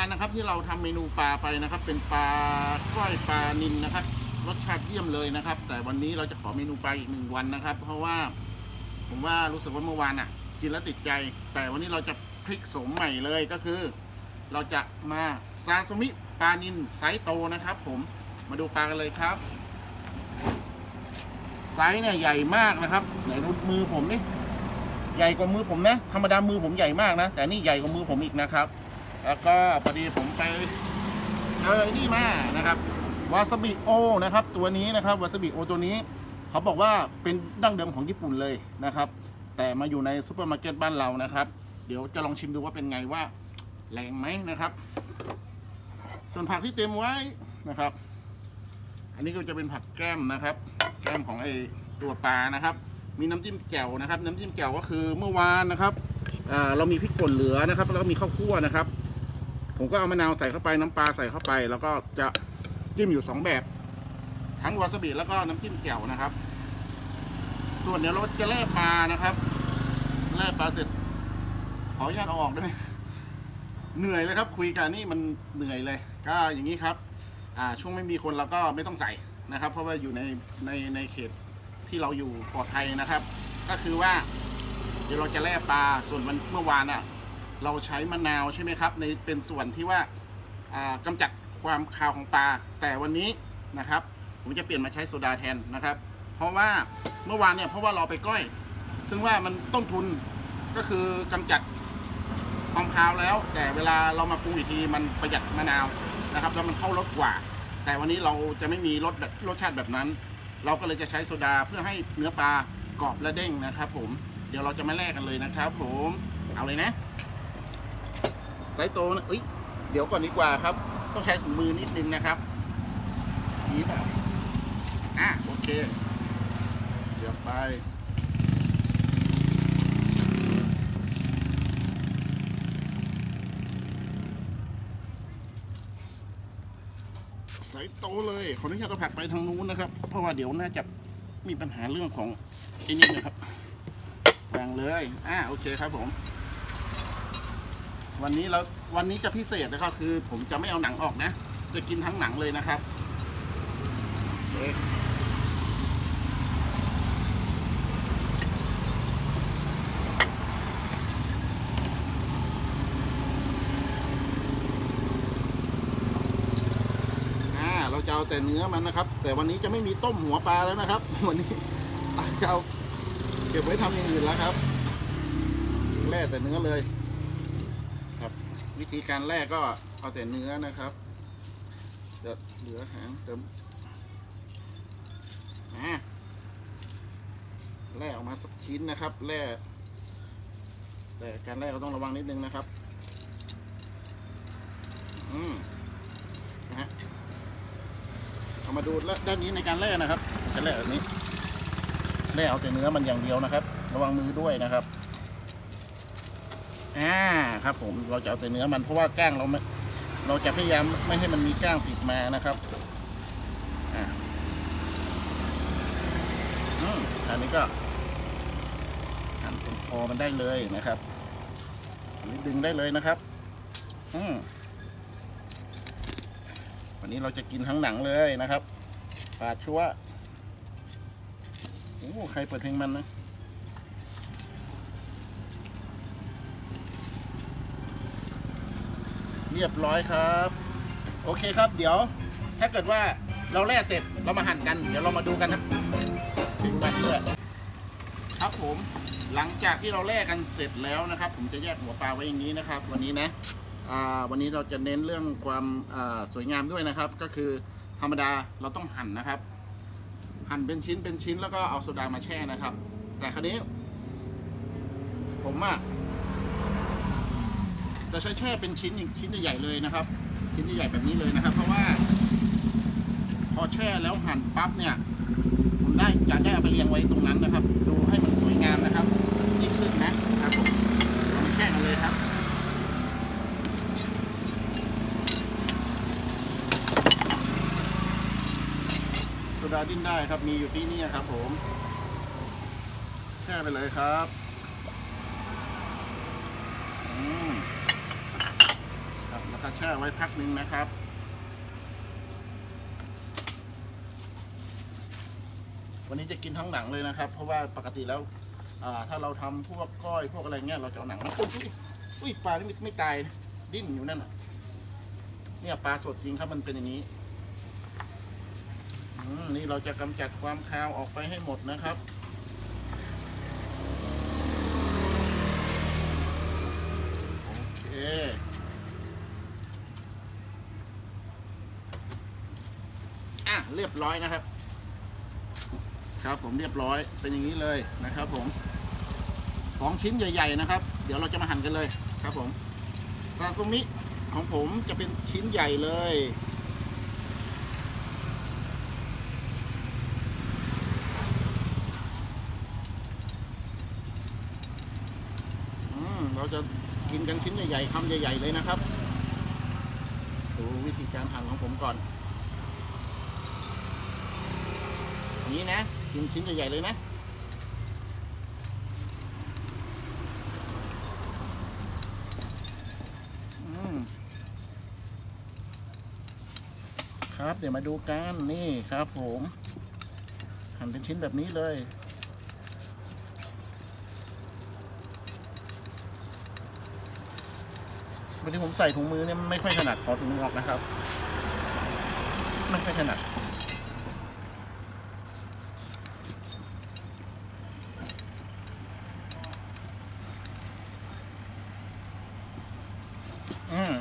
านะครับที่เราทำเมนูปลาไปนะครับ เป็นปลาก้อยปลานิลนะครับ รสชาติเยี่ยมเลยนะครับ แต่วันนี้เราจะขอเมนูปลาอีกหนึ่งวันนะครับ เพราะว่าผมว่ารู้สึกว่าเมื่อวานอะ กินแล้วติดใจ แต่วันนี้เราจะพลิกสมใหม่เลยก็คือ เราจะมาซาซุมิปลานิลไซส์โตนะครับ ผมมาดูปลากันเลยครับไซส์เนี่ยใหญ่มากนะครับไหนดูมือผมนี่ใหญ่กว่ามือผมนะธรรมดามือผมใหญ่มากนะ แต่นี่ใหญ่กว่ามือผมอีกนะครับ แล้วก็พอดีผมไปเจอไอ้นี่มานะครับวาซาบิโอนะครับตัวนี้นะครับวาซาบิโอตัวนี้ เขาบอกว่าเป็นดั้งเดิมของญี่ปุ่นเลยนะครับ แต่มาอยู่ในซูเปอร์มาร์เก็ตบ้านเรานะครับ เดี๋ยวจะลองชิมดูว่าเป็นไงว่าแรงไหมนะครับ ส่วนผักที่เตรียมไว้นะครับ อันนี้ก็จะเป็นผักแก้มนะครับ แก้มของไอตัวปลานะครับ มีน้ำจิ้มแจ่วนะครับ น้ำจิ้มแจ่วก็คือเมื่อวานนะครับอ่าเรามีพริกป่นเหลือนะครับ แล้วก็มีข้าวคั่วนะครับ ผมก็เอามะนาวใส่เข้าไปน้ำปลาใส่เข้าไป แล้วก็จะจิ้มอยู่สองแบบ ทั้งวาซาบิแล้วก็น้ำจิ้มแจ่วนะครับ ส่วนเดี๋ยวเราจะแล่ปลานะครับแล่ปลาเสร็จขออนุญาตเอาออกได้ไหมเหนื่อยเลยครับ คุยกันนี่มันเหนื่อยเลย ก็อย่างนี้ครับ อ่าช่วงไม่มีคนเราก็ไม่ต้องใส่นะครับ เพราะว่าอยู่ในในในเขตที่เราอยู่ปลอดภัยนะครับ ก็คือว่า เดี๋ยวเราจะแล่ปลาส่วนวันเมื่อวานอะ เราใช้มะนาวใช่ไหมครับ ในเป็นส่วนที่ว่าอ่ากำจัดความคาวของปลาแต่วันนี้นะครับ ผมจะเปลี่ยนมาใช้โซดาแทนนะครับ เพราะว่าเมื่อวานเนี่ยเพราะว่าเราไปก้อย ซึ่งว่ามันต้นทุนก็คือกำจัดความคาวแล้ว แต่เวลาเรามาปรุงอีกทีมันประหยัดมะนาวนะครับแล้วมันเข้ารสกว่า แต่วันนี้เราจะไม่มีรสแบบรสชาติแบบนั้น เราก็เลยจะใช้โซดาเพื่อให้เนื้อปลากรอบและเด้งนะครับ ผมเดี๋ยวเราจะมาแลกกันเลยนะครับ ผมเอาเลยนะ ไซส์โตนะเอ้ยเดี๋ยวก่อนดีกว่าครับ ต้องใช้ถุงมือนิดนึงนะครับนี่แบบอะโอเค เดี๋ยวไปไซส์โตเลยขออนุญาตเอาผักไปทางนู้นนะครับ เพราะว่าเดี๋ยวน่าจะมีปัญหาเรื่องของไอ้นี่นะครับวางเลย อะโอเคครับผม วันนี้เราวันนี้จะพิเศษนะครับ คือผมจะไม่เอาหนังออกนะ จะกินทั้งหนังเลยนะครับเคอ่าเราจะเอาแต่เนื้อมันนะครับ แต่วันนี้จะไม่มีต้มหัวปลาแล้วนะครับ วันนี้จะเอาเก็บไว้ทำอย่างอื่นแล้วครับแล่แต่เนื้อเลย วิธีการแรกก็เอาแต่เนื้อนะครับเดี๋ยวเหลือหางเติมอ่าแล่ออกมาสักชิ้นนะครับแล่แต่การแล่ก็ต้องระวังนิดนึงนะครับ อืมนะฮะเอามาดูด้านนี้ในการแล่นะครับจะแล่แบบนี้แล่เอาแต่เนื้อมันอย่างเดียวนะครับ ระวังมือด้วยนะครับ อ่าครับผมเราจะเอาแต่เนื้อมันเพราะว่าก้างเราไม่เราจะพยายามไม่ให้มันมีก้างติดมานะครับอ่าอืมอันนี้ก็หั่นตรงคอมันได้เลยนะครับอันนี้ดึงได้เลยนะครับ อืมวันนี้เราจะกินทั้งหนังเลยนะครับปลาชัวโอ้ใครเปิดเพลงมันนะ รียบร้อยครับ โอเคครับเดี๋ยว ถ้าเกิดว่าเราแล่เสร็จเรามาหั่นกัน เดี๋ยวเรามาดูกันนะถึงมันด้วยครับผมหลังจากที่เราแล่กันเสร็จแล้วนะครับ ผมจะแยกหัวปลาไว้อย่างนี้นะครับ วันนี้นะวันนี้เราจะเน้นเรื่องความสวยงามด้วยนะครับ ก็คือธรรมดาเราต้องหั่นนะครับ หั่นเป็นชิ้นเป็นชิ้นแล้วก็เอาโซดามาแช่นะครับ แต่คราวนี้ ผมอะ จะใช้แช่เป็นชิ้นอย่างชิ้นใหญ่ๆเลยนะครับ ชิ้นใหญ่ๆแบบนี้เลยนะครับ เพราะว่า พอแช่แล้วหั่นปั๊บเนี่ยผมได้จะได้เอาไปเรียงไว้ตรงนั้นนะครับ ดูให้มันสวยงามนะครับยิ่งขึ้นนะครับผมเรามาแช่กันเลยครับโซดาดิ้นได้ครับมีอยู่ที่นี่ครับผมแช่ไปเลยครับอืม ครับแล้วก็แช่แช่ไว้พักหนึ่งนะครับ วันนี้จะกินทั้งหนังเลยนะครับ เพราะว่าปกติแล้วถ้าเราทำพวกก้อยพวกอะไรเงี้ยเราจะเอาหนังนะอุ๊ยอุ้ยปลาไม่ไม่ตายดิ้นอยู่นั่นน่ะเนี่ยปลาสดจริงครับมันเป็นอย่างนี้นี่เราจะกำจัดความคาวออกไปให้หมดนะครับโอเค อะ เรียบร้อยนะครับ ครับผมเรียบร้อยเป็นอย่างนี้เลยนะครับ ผมสองชิ้นใหญ่ ๆ นะครับ เดี๋ยวเราจะมาหั่นกันเลยครับ ผมซาซุมิของผมจะเป็นชิ้นใหญ่เลยอืมเราจะกินกันชิ้นใหญ่ๆคำใหญ่ ๆ เลยนะครับ ดูวิธีการหั่นของผมก่อนอย่าง นี้นะกินชิ้นใหญ่ๆเลยนะครับเดี๋ยวมาดูกันนี่ครับผมหั่นเป็นชิ้นแบบนี้เลย วันนี้ผมใส่ถุงมือเนี่ยไม่ค่อยถนัดขอถุงมือออกนะครับ ไม่ค่อยถนัด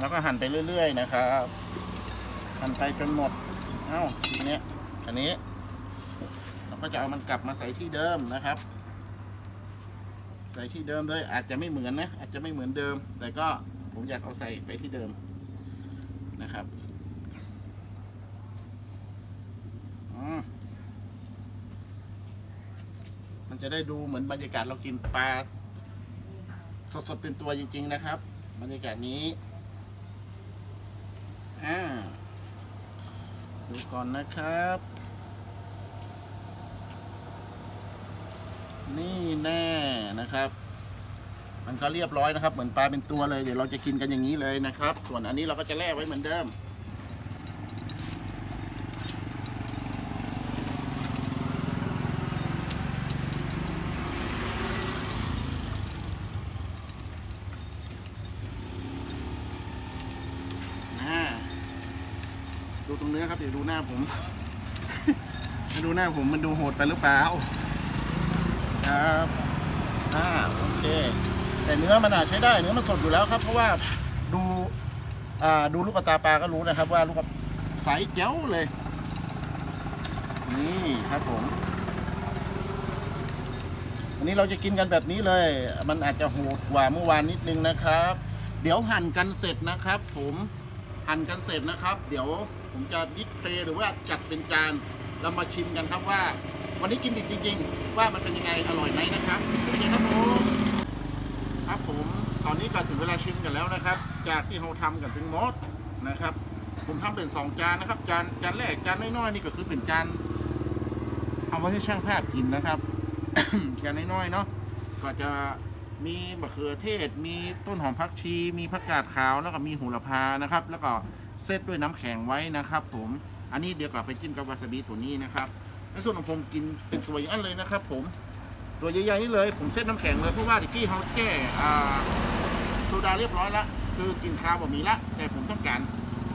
แล้วก็หั่นไปเรื่อย ๆ นะครับ หั่นไปจนหมด เอ้าทีเนี้ยอันนี้ เราก็จะเอามันกลับมาใส่ที่เดิมนะครับ ใส่ที่เดิมเลยอาจจะไม่เหมือนนะ อาจจะไม่เหมือนเดิม แต่ก็ผมอยากเอาใส่ไปที่เดิมนะครับอืมมันจะได้ดูเหมือนบรรยากาศเรากินปลาสดๆเป็นตัวจริง ๆ นะครับ บรรยากาศนี้ อ่าดูก่อนนะครับ นี่แน่นะครับ มันก็เรียบร้อยนะครับ เหมือนปลาเป็นตัวเลย เดี๋ยวเราจะกินกันอย่างนี้เลยนะครับ ส่วนอันนี้เราก็จะแล่ไว้เหมือนเดิม อ่าดูตรงเนื้อครับ เดี๋ ยวดูหน้าผมดูหน้าผมมันดูโหดไปหรือเปล่า ครับอ่าโอเค แต่เนื้อมันอาจใช้ได้ เนื้อมันสดอยู่แล้วครับ เพราะว่าดูอ่าดูลูกตาปลาก็รู้นะครับ ว่าลูกใสแจ๋วเลย นี่ครับผมวันนี้เราจะกินกันแบบนี้เลย มันอาจจะโหดกว่าเมื่อวานนิดนึงนะครับ เดี๋ยวหั่นกันเสร็จนะครับ ผมหั่นกันเสร็จนะครับ เดี๋ยว ผมจะดิสเพลย์หรือว่าจัดเป็นจานเรามาชิมกันครับว่า วันนี้กินดิบจริง ๆ ว่ามันเป็นยังไงอร่อยไหมนะครับโอเคครับผมครับผมตอนนี้ก็ถึงเวลาชิมกันแล้วนะครับ จากที่เราทำกันเป็นมอดนะครับ ผมทำเป็นสองจานนะครับ จานจานแรกจานน้อยๆนี่ก็คือเป็นจานเอาไว้ให้ช่างภาพกินนะครับ จานน้อยๆเนาะก็จะมีมะเขือเทศ มีต้นหอมผักชี มีผักกาดขาว แล้วก็มีโหระพานะครับ แล้วก็ เซตด้วยน้ำแข็งไว้นะครับ ผมอันนี้เดี๋ยวกลับไปจิ้มกับวาซาบิตัวนี้นะครับในส่วนของผมกินเป็นตัวอย่างนั้นเลยนะครับ ผมตัวใหญ่ๆนี่เลย ผมเซตน้ำแข็งเลยเพราะว่าดิกี้เขาแก้อ่โซดาเรียบร้อยแล้วคือกินข้าวแบบนี้ละ แต่ผมต้องการ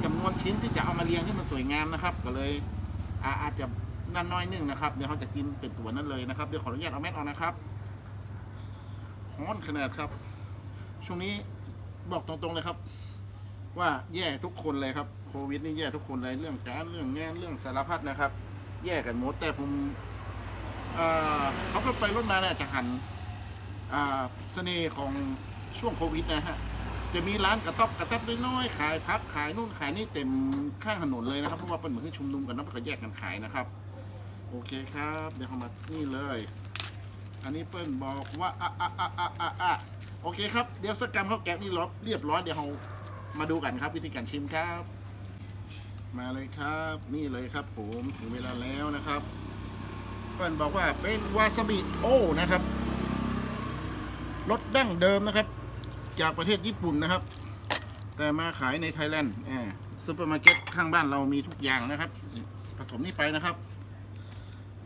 จำนวนชิ้นที่จะเอามาเรียงให้มันสวยงามนะครับ ก็เลยอาอาจจะนั่นน้อยนึงนะครับเดี๋ยวเขาจะกินเป็นตัวนั้นเลยนะครับเดี๋ยวขออนุญาตเอาแมสออกนะครับฮ้อนขนาดครับ ช่วงนี้บอกตรงๆเลยครับ ว่าแย่ทุกคนเลยครับโควิดนี่แย่ทุกคนเลยเรื่องการเรื่องงานเรื่องสารพัดนะครับ แย่กันหมดแต่ผมเอ่อเขาก็ไปรถมาเนี่ยจะหันเสน่ห์ของช่วงโควิดนะฮะจะมีร้านกระต๊อบกระแทบน้อยๆขายพักขายนู่นขายนี่เต็มข้างถนนเลยนะครับเพราะว่าเป็นเหมือนที่ชุมนุมกันนะแล้วก็แยกกันขายนะครับ โอเคครับ เดี๋ยวเขามานี่เลย อันนี้เปิ้ลบอกว่าอะอะอะอะอะอะโอเคครับเดี๋ยวสกกรรมข้าวแกงนี่รอบเรียบร้อยเดี๋ยวเรา มาดูกันครับวิธีการชิมครับ มาเลยครับ นี่เลยครับผมถึงเวลาแล้วนะครับเปิ้ลบอกว่าเป็นวาซาบิโอนะครับรสดั้งเดิมนะครับ จากประเทศญี่ปุ่นนะครับ แต่มาขายในไทยแลนด์อ่าซูเปอร์มาร์เก็ตข้างบ้านเรามีทุกอย่างนะครับ ผสมนี่ไปนะครับ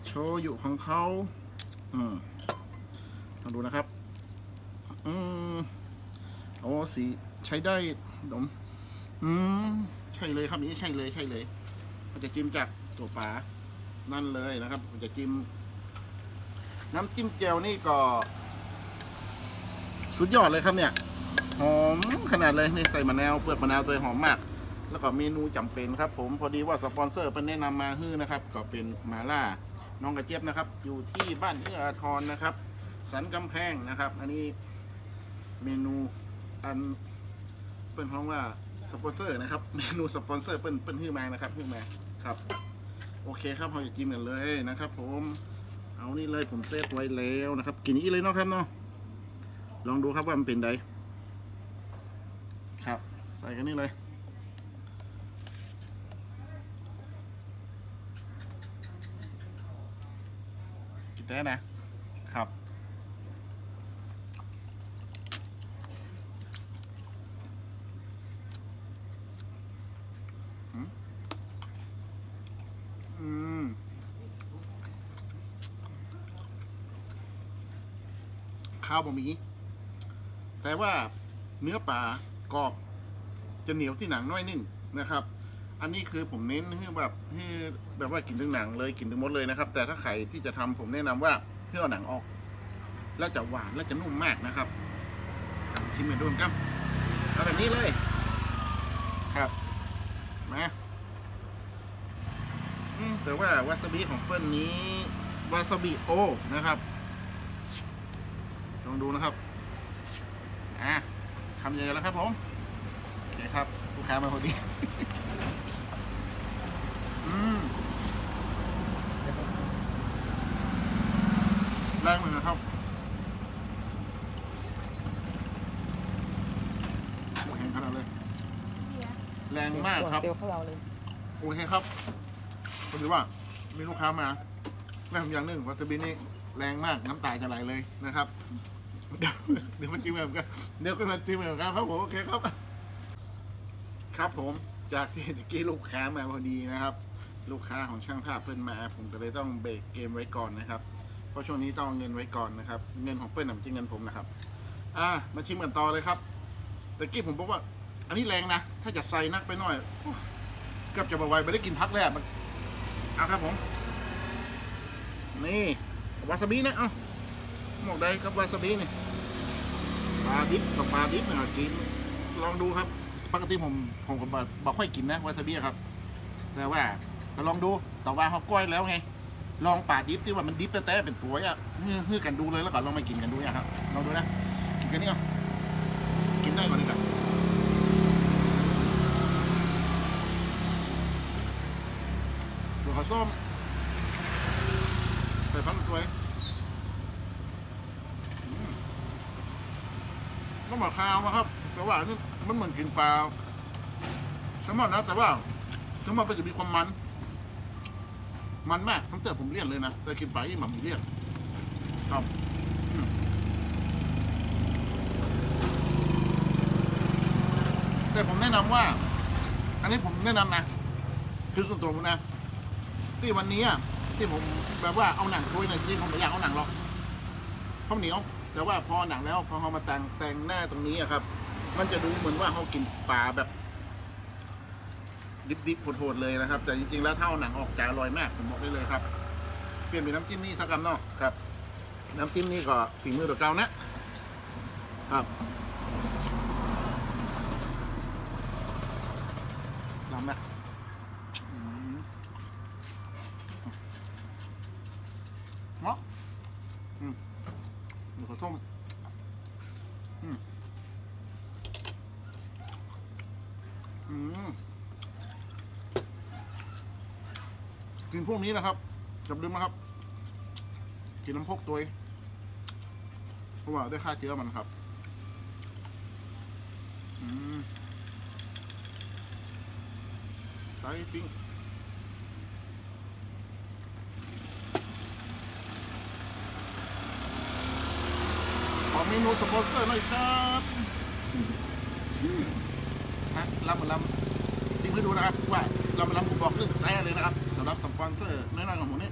โชยุของเขาอืมลองดูนะครับ อืมโอ้สีใช้ได้ ดม อืม ใช่เลยครับนี้ใช่เลยใช่เลยมันจะจิ้มจากตัวปลา นั่นเลยนะครับมันจะจิ้ม น้ำจิ้มเจลนี่ก็ สุดยอดเลยครับเนี่ย หอมขนาดเลยนี่ใส่มะนาวเปลือกมะนาวตัวหอมมาก แล้วก็เมนูจำเป็นครับ ผมพอดีว่าสปอนเซอร์เพิ่นแนะนำมาฮื้อนะครับ ก็เป็นมาล่าน้องกระเจี๊ยบนะครับ อยู่ที่บ้านเอื้ออาทรนะครับ สันกำแพงนะครับ อันนี้เมนูอัน เปิ้นห้องว่าสปอนเซอร์นะครับ เมนูสปอนเซอร์เปิ้นเปิ้นฮื้อมานะครับฮื้อมาครับ โอเคครับเราจะจิ้มกันเลยนะครับ ผม เอานี่เลยผมเซฟไว้แล้วนะครับ กินนี้เลยเนาะครับเนาะลองดูครับว่ามันเป็นไดครับ ใส่กันนี่เลยกินได้นะครับ ข้าวบะหมี่แต่ว่าเนื้อปลากรอบจะเหนียวที่หนังน้อยนึงนะครับ อันนี้คือผมเน้นให้แบบให้แบบว่ากินถึงหนังเลยกินถึงมดเลยนะครับ แต่ถ้าใครที่จะทำผมแนะนำว่าเพื่อเอาหนังออก แล้วจะหวานและจะนุ่มมากนะครับชิมกันดูครับเอาแบบนี้เลยครับมาแต่ว่าวาซาบิของเปิ้ลนี้วาซาบิโอนะครับ ดูนะครับ อะคำใหญ่แล้วครับผมโอเคครับลูกค้ามาพอดีอืมแรงเหมือนกันครับโอ้แรงขนาดเลย แรงมากครับเดี๋ยวเขาเราเลยโอเคครับผมถือว่ามีลูกค้ามาแรงอย่างหนึ่งวาซาบินี่แรงมากน้ำตาจะไหลเลยนะครับ เดี๋ยวมันจิ้มแบบกันเดี๋ยวก็มาจิ้มแบบกันครับผมโอเคครับ ครับผมจากที่ตะกี้ลูกค้ามาพอดีนะครับ ลูกค้าของช่างภาพเพิ่นมา ผมก็เลยต้องเบรกเกมไว้ก่อนนะครับ เพราะช่วงนี้ต้องเงินไว้ก่อนนะครับ เงินของเปิ้ลน่ะไม่ใช่เงินผมนะครับ อ่ามาชิมกันต่อเลยครับตะกี้ผมบอกว่า อันนี้แรงนะถ้าจะใส่นักไปหน่อยเกือบจะบาไหวไม่ได้กินพักเลยอะมันเอาครับผม นี่วาซาบินะเอ้า หมกได้ครับวาซาบินี่ปลาดิบกับปลาดิบเนี่ยกินลองดูครับปกติผมผมก็บ่บ่ค่อยกินนะวาซาบิครับ แต่ว่าก็ลองดูแต่ว่าเขาก้อยแล้วไง ลองปลาดิบที่ว่ามันดิบแต่เป็นตัวอะมือมือกันดูเลยแล้วก็ลองมากินกันดูนี่ยครับลองดูนะกินกันนี่เอากินได้ก่อนดีกว่าตัวข้าวส้มใส่พันตัวเองอืม ต้องบอกข้าวนะครับ แต่ว่านี่มันเหมือนกินปลาแซลมอนนะแต่ว่าแซลมอนก็จะมีความมัน มันมากตั้งแต่ผมเรียนเลยนะแต่กินไปหม่ำเรียนครับแต่ผมแนะนำว่า อันนี้ผมแนะนำนะคือส่วนตัวผมนะ ที่วันนี้อะที่ผมแบบว่าเอาหนังคุยในจริงผมไม่อยากเอาหนังหรอกเพราะเหนียว แต่ว่าพอหนังแล้วพอเขามาแต่งแต่งหน้าตรงนี้อะครับ มันจะดูเหมือนว่าเขากินปลาแบบ ดิบๆโหดๆเลยนะครับ แต่จริงๆแล้วเท่าหนังออกจะอร่อยมากผมบอกได้เลยครับ เปลี่ยนเป็นน้ำจิ้มนี่สักคำเนาะครับ น้ำจิ้มนี่ก็ฝีมือตัวเก่านะครับลำนะอืมเนาะอืม หมูข้าวส้มอืมอืมกินพวกนี้นะครับจับลืมนะครับ กินน้ำพกตัวเพราะว่าได้ค่าเชื้อมันครับ อืมไซปิ้ง เมนูสปอนเซอร์หน่อยครับอืมลำมันลำจริงให้ดูนะครับว่าลำมันลำผมบอกเรื่องได้เลยนะครับสำหรับสปอนเซอร์น้อยๆของผมนี่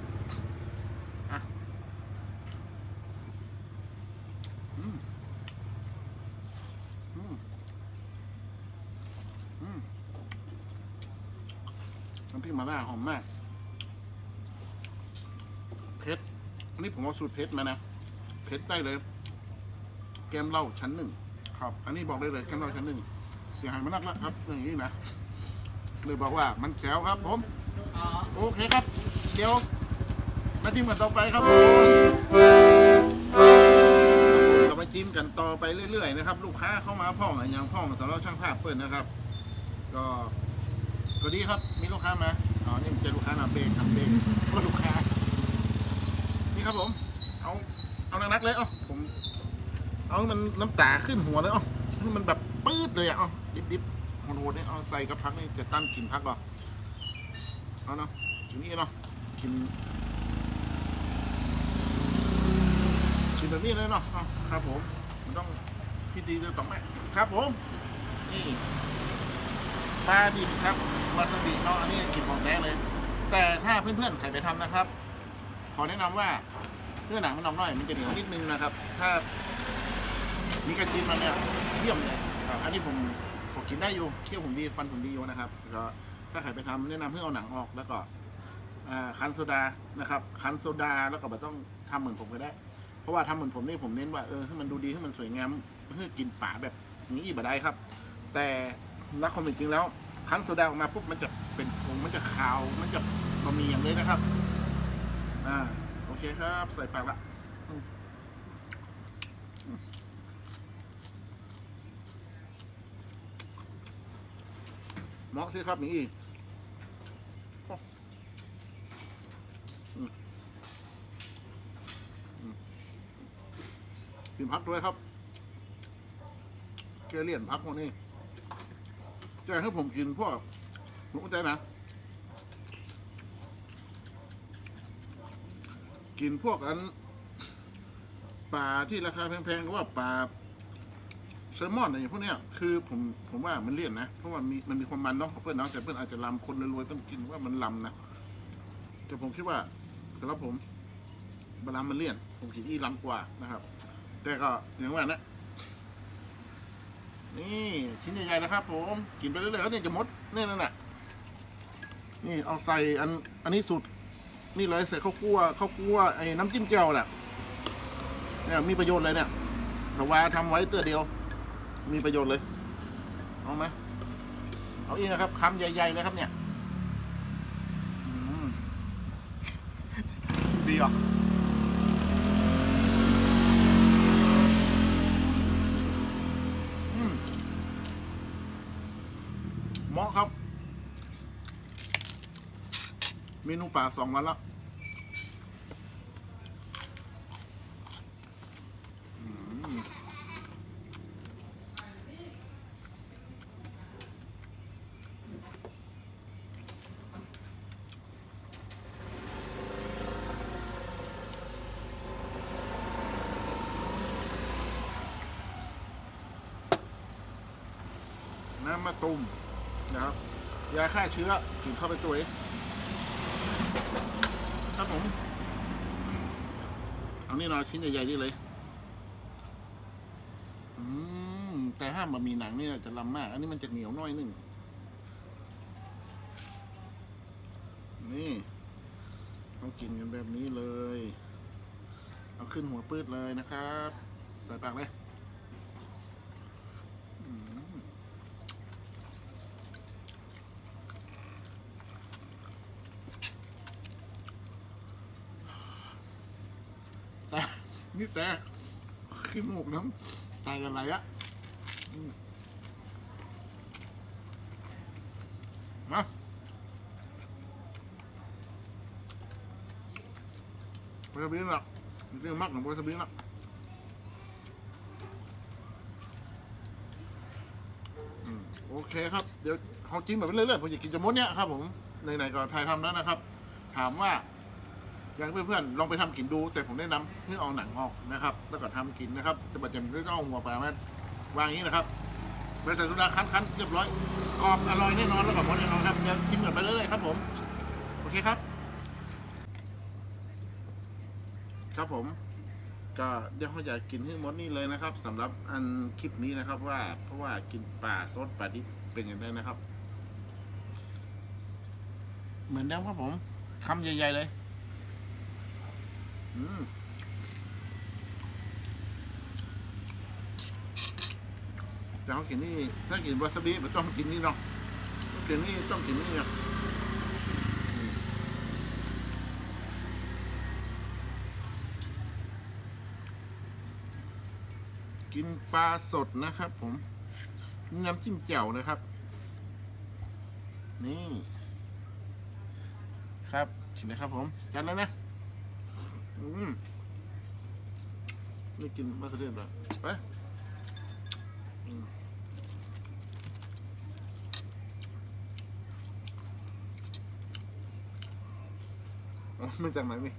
อะอืมอืมอืมน้ำพริกมาล่าหอมมากเผ็ดอันนี้ผมเอาสูตรเผ็ดมานะเผ็ดได้เลย แกมเหล้าชั้นหนึ่งครับ อันนี้บอกได้เลยแกมเหล้าชั้นหนึ่งเสียหายมานักแล้วครับเรื่องนี้นะเลยบอกว่ามันแจ๋วครับผมโอเคครับ เดี๋ยวมาจิ้มกันต่อไปครับผมครับผมาจิ้มกันต่อไปเรื่อยๆนะครับ ลูกค้าเข้ามาพ่องอะอย่างพ่องสำหรับช่างภาพเปิดนะครับ ก็ก็ดีครับมีลูกค้ามาอ๋อนี่มันเจอลูกค้านะเบรกทำเบรกก็ลูกค้านี่ครับผมเอาเอานักๆเลยเอ๋อ เอามันน้ำตาขึ้นหัวเลยอ๋อให้มันแบบปื๊ดเลยอะอ๋อดิบๆโหดๆเนี่ยเอาใส่กับพักนี่จะตั้นกินพักก่อนเอาเนาะกินนี่เนาะกินกินแบบนี้เลยเนาะเอครับผมมันต้องพิธีเดียต่อไหมครับผมนี่ปลาดิบครับวาซาบิเนาะอันนี้กลิ่นหอมแดงเลย แต่ถ้าเพื่อนๆใครไปทำนะครับ ขอแนะนำว่าเนื้อหนังมันนองน้อยมันจะเหนียวนิดนึงนะครับ ถ้า มีกระจินมันเนี่ยเยี่ยมเลยครับอันนี้ผมผมกินได้อยู่เคี้ยวผมดีฟันผมดีอยู่นะครับก็ถ้าใครไปทำแนะนำให้เอาหนังออกแล้วก็อ่าคั้นโซดานะครับคั้นโซดาแล้วก็ไม่ต้องทำเหมือนผมก็ได้ เพราะว่าทำเหมือนผมนี่ผมเน้นว่าเออให้มันดูดีให้มันสวยงามเพื่อกินป่าแบบนี้อีกบ่ได้ครับ แต่รักความเป็นจริงแล้วคั้นโซดาออกมาปุ๊บมันจะเป็นผงมันจะขาวมันจะบะหมี่อย่างเลยนะครับอ่าโอเคครับใส่ปากละอืมอืมเห มาะสิครับนี่โอ้อืมอืมกินพักด้วยครับเกลี่ยนพักพวกนี้จะให้ผมกินพวกผมเข้าใจนะ กินพวกอันปลาที่ราคาแพงๆก็ว่าปลา แซลมอนอะไรอย่างพวกเนี้ยคือผมผมว่ามันเลี่ยนนะเพราะว่ามีมันมีความมันเนาะของเพื่อนเนาะแต่เพื่อนอาจจะลำคนรวยๆต้องกินว่ามันลำนะแต่ผมคิดว่าสำหรับผมบาลามมันเลี่ยน ผมคิดอีลำกว่านะครับ แต่ก็อย่างว่านะนี่ชิ้นใหญ่ๆนะครับ ผมกินไปเรื่อยๆแล้วเนี่ยจะมดนี่นั่นน่ะนี่เอาใส่อันอันนี้สูตรนี่เลยใส่ข้าวคั่วข้าวคั่วไอ้น้ำจิ้มแจ่วน่ะเนี่ยมีประโยชน์เลยเนี่ยแต่ว่าทำไว้เตื้อเดียว มีประโยชน์เลย เอาไหมเอาอีกนะครับคำใหญ่ ๆ เลยครับเนี่ยดีอะอืมเหมาะครับ เมนูป่าสองวันละอืมน้ำมะตูมนะครับ ยาฆ่า เชื้อกินเข้าไปตัวเองครับผมเอานี่เนาะชิ้นใหญ่ๆนี่เลย อืม แต่ห้ามบะหมี่หนังเนี่ยจะลำมาก อันนี้มันจะเหนียวน้อยหนึ่ง นี่ต้องกินกันแบบนี้เลย เอาขึ้นหัวปืดเลยนะครับ ใส่ปากเลยอืมแต่ นี่แต่ขี้มูกน้ำตายกันไรอะอืมาไปสบินละจริงมักของไปสบินละโอเคครับ เดี๋ยวเขาจิ้มแบบเรื่อยๆผมอยากกินจนหมดเนี่ยครับผมไหนๆก็ถ่ายทำแล้วนะครับ ถามว่า อยากให้เพื่อนๆลองไปทำกินดู แต่ผมแนะนำให้เอาหนังออกนะครับ แล้วก็ทำกินนะครับจะบัดจำก็ต้องเอาหัวปลามาวางอย่างนี้นะครับไปใส่โซดาคั้นคั้นเรียบร้อยกรอบอร่อยแน่นอนแล้วกับหมแน่นอนครับเดี๋ยวชิมกันไปเรื่อยๆครับผมโอเคครับ ครับผมก็เดี๋ยวเขาจะกินให้หมดนี่เลยนะครับสำหรับอันคลิปนี้นะครับว่าเพราะว่ากินปลาสดปลาดิบเป็นอย่างไรนะครับ เหมือนเดิมครับผมคำใหญ่ ๆ เลย อืมแต่เขากินนี่ถ้ากินวาซาบิต้องกินนี่เนาะต้องกินนี่ต้องกินนี่เนะกินปลาสดนะครับ ผม น้ำจิ้มแจ่วนะครับ นี่ ครับชิมนะครับผมจัดแล้วนะ อืมไม่กินมะเขือเทศหรอไปมอ๋อไม่จากไหนนี่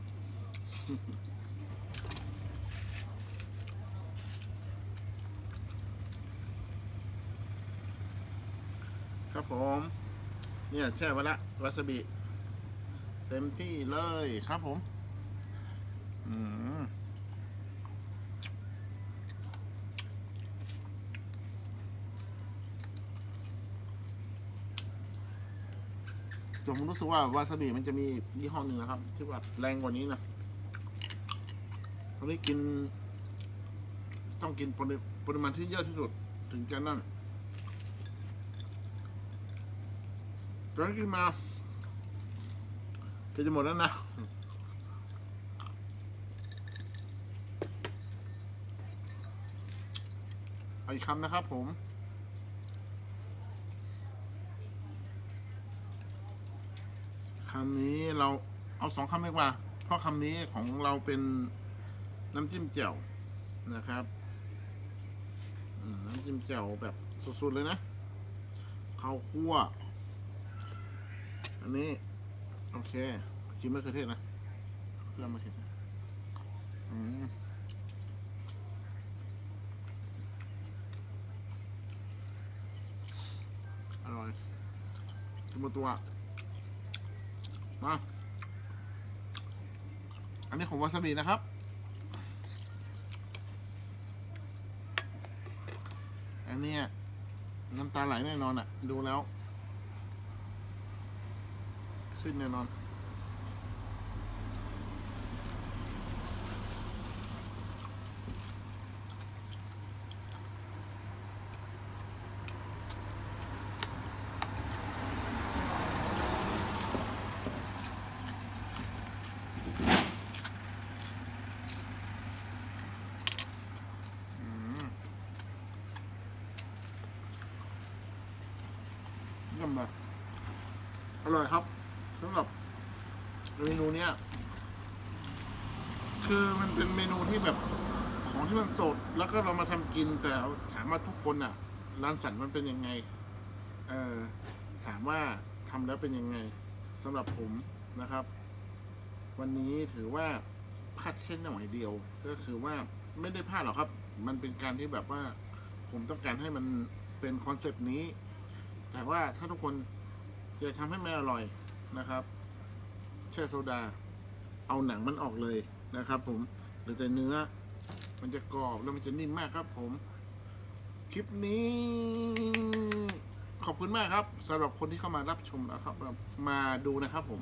ครับผม เนี่ย แช่ไว้ละวาซาบิ เต็มที่เลยครับผม แต่ผมรู้สึกว่าวาซาบิมันจะมียี่ห้อหนึ่งนะครับ ที่ว่าแรงกว่านี้นะตอนนี้กิน ต้องกินปริปริมาณที่เยอะที่สุดถึงจะนั่นตอนนี้กินมาก็จะหมดแล้วนะ เอาอีกคำนะครับผมคำนี้เราเอาสองคำดีกว่า เพราะคำนี้ของเราเป็นน้ำจิ้มแจ่วนะครับน้ำจิ้มแจ่วแบบสุดๆเลยนะข้าวคั่ว อันนี้ โอเคกินมะเขือเทศนะเครื่อมะเขือเทศอืม อร่อยกินหมดตัว มา อันนี้ของวาซาบินะครับอันนี้น้ำตาไหลแน่นอนอะ ดูแล้ว ขึ้นแน่นอน มเลยอร่อยครับสำหรับเมนูเนี้ยคือมันเป็นเมนูที่แบบของที่มันสด แล้วก็เรามาทำกินแต่ถามว่าทุกคนอะ ร้านสันมันเป็นยังไง เออถามว่าทำแล้วเป็นยังไงสำหรับผมนะครับ วันนี้ถือว่าพลาดแค่หน่อยเดียว ก็คือว่าไม่ได้พลาดหรอกครับ มันเป็นการที่แบบว่า ผมต้องการให้มันเป็นคอนเซปต์นี้ แต่ว่าถ้าทุกคนอยากทำให้มันอร่อยนะครับ แช่โซดา เอาหนังมันออกเลยนะครับ ผมเหลือแต่เนื้อ มันจะกรอบแล้วมันจะนิ่มมากครับ ผม คลิปนี้ ขอบคุณมากครับสำหรับคนที่เข้ามารับชมนะครับ มาดูนะครับ ผม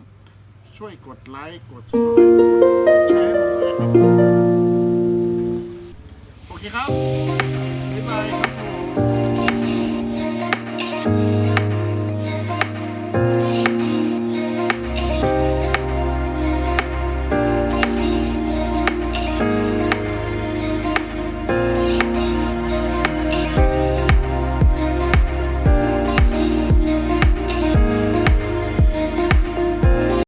ช่วยกดไลค์กดแชร์ให้ผมด้วยครับ โอเคครับ